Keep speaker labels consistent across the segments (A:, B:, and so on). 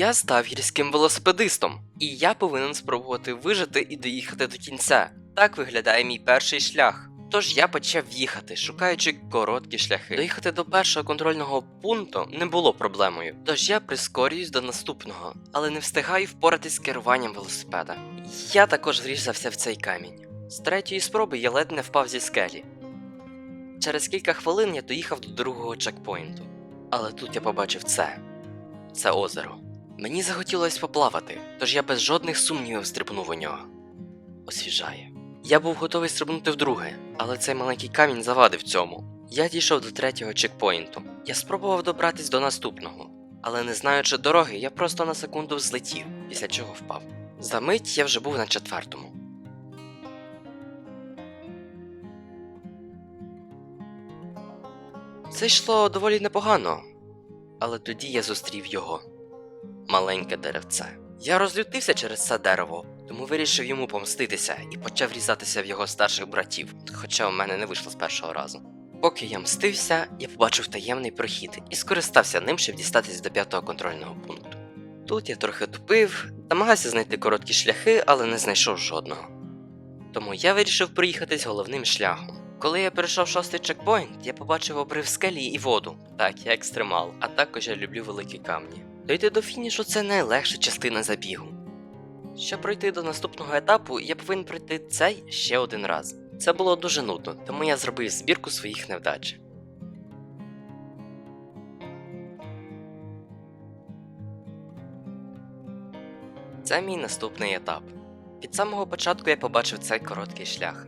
A: Я став гірським велосипедистом, і я повинен спробувати вижити і доїхати до кінця. Так виглядає мій перший шлях. Тож я почав їхати, шукаючи короткі шляхи. Доїхати до першого контрольного пункту не було проблемою, тож я прискорююсь до наступного, але не встигаю впоратись з керуванням велосипеда. Я також врізався в цей камінь. З третьої спроби я ледь не впав зі скелі. Через кілька хвилин я доїхав до другого чекпоінту. Але тут я побачив це. Це озеро. Мені захотілося поплавати, тож я без жодних сумнівів стрибнув у нього. Освіжає. Я був готовий стрибнути вдруге, але цей маленький камінь завадив цьому. Я дійшов до третього чекпоінту. Я спробував добратись до наступного, але не знаючи дороги, я просто на секунду взлетів, після чого впав. За мить я вже був на четвертому. Це йшло доволі непогано, але тоді я зустрів його маленьке деревце. Я розлютився через це дерево, тому вирішив йому помститися і почав різатися в його старших братів, хоча у мене не вийшло з першого разу. Поки я мстився, я побачив таємний прохід і скористався ним, щоб дістатись до п'ятого контрольного пункту. Тут я трохи тупив, намагався знайти короткі шляхи, але не знайшов жодного. Тому я вирішив проїхатись головним шляхом. Коли я перейшов шостий чекпоінт, я побачив обрив скелі і воду. Так, я екстремал, а також я люблю великі камні. Дойти до фінішу це найлегша частина забігу. Щоб пройти до наступного етапу, я повинен пройти цей ще один раз. Це було дуже нудно, тому я зробив збірку своїх невдач. Це мій наступний етап. Від самого початку я побачив цей короткий шлях.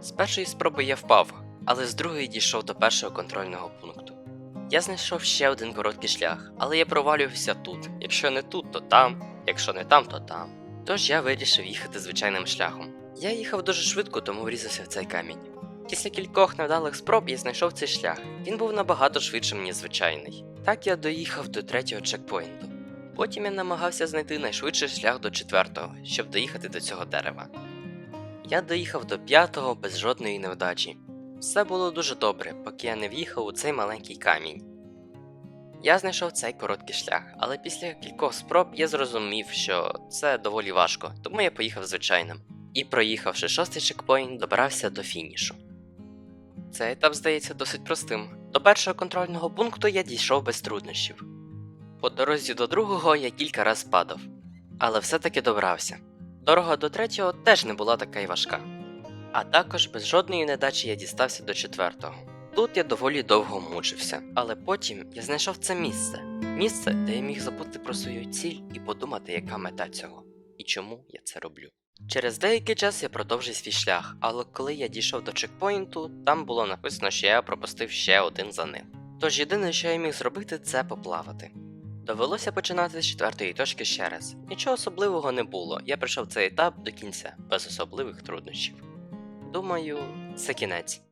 A: З першої спроби я впав, але з другої дійшов до першого контрольного пункту. Я знайшов ще один короткий шлях, але я провалювався тут. Якщо не тут, то там, якщо не там, то там. Тож я вирішив їхати звичайним шляхом. Я їхав дуже швидко, тому врізався в цей камінь. Після кількох невдалих спроб я знайшов цей шлях. Він був набагато швидшим, ніж звичайний. Так я доїхав до третього чекпоінту. Потім я намагався знайти найшвидший шлях до четвертого, щоб доїхати до цього дерева. Я доїхав до п'ятого без жодної невдачі. Все було дуже добре, поки я не в'їхав у цей маленький камінь. Я знайшов цей короткий шлях, але після кількох спроб я зрозумів, що це доволі важко, тому я поїхав звичайним. І проїхавши шостий чекпоінт, добрався до фінішу. Цей етап здається досить простим. До першого контрольного пункту я дійшов без труднощів. По дорозі до другого я кілька раз падав, але все-таки добрався. Дорога до третього теж не була така й важка. А також без жодної недачі я дістався до четвертого. Тут я доволі довго мучився, але потім я знайшов це місце. Місце, де я міг забути про свою ціль і подумати, яка мета цього, і чому я це роблю. Через деякий час я продовжив свій шлях, але коли я дійшов до чекпоінту, там було написано, що я пропустив ще один за ним. Тож єдине, що я міг зробити, це поплавати. Довелося починати з четвертої точки ще раз. Нічого особливого не було, я пройшов цей етап до кінця, без особливих труднощів. Думаю, це кінець.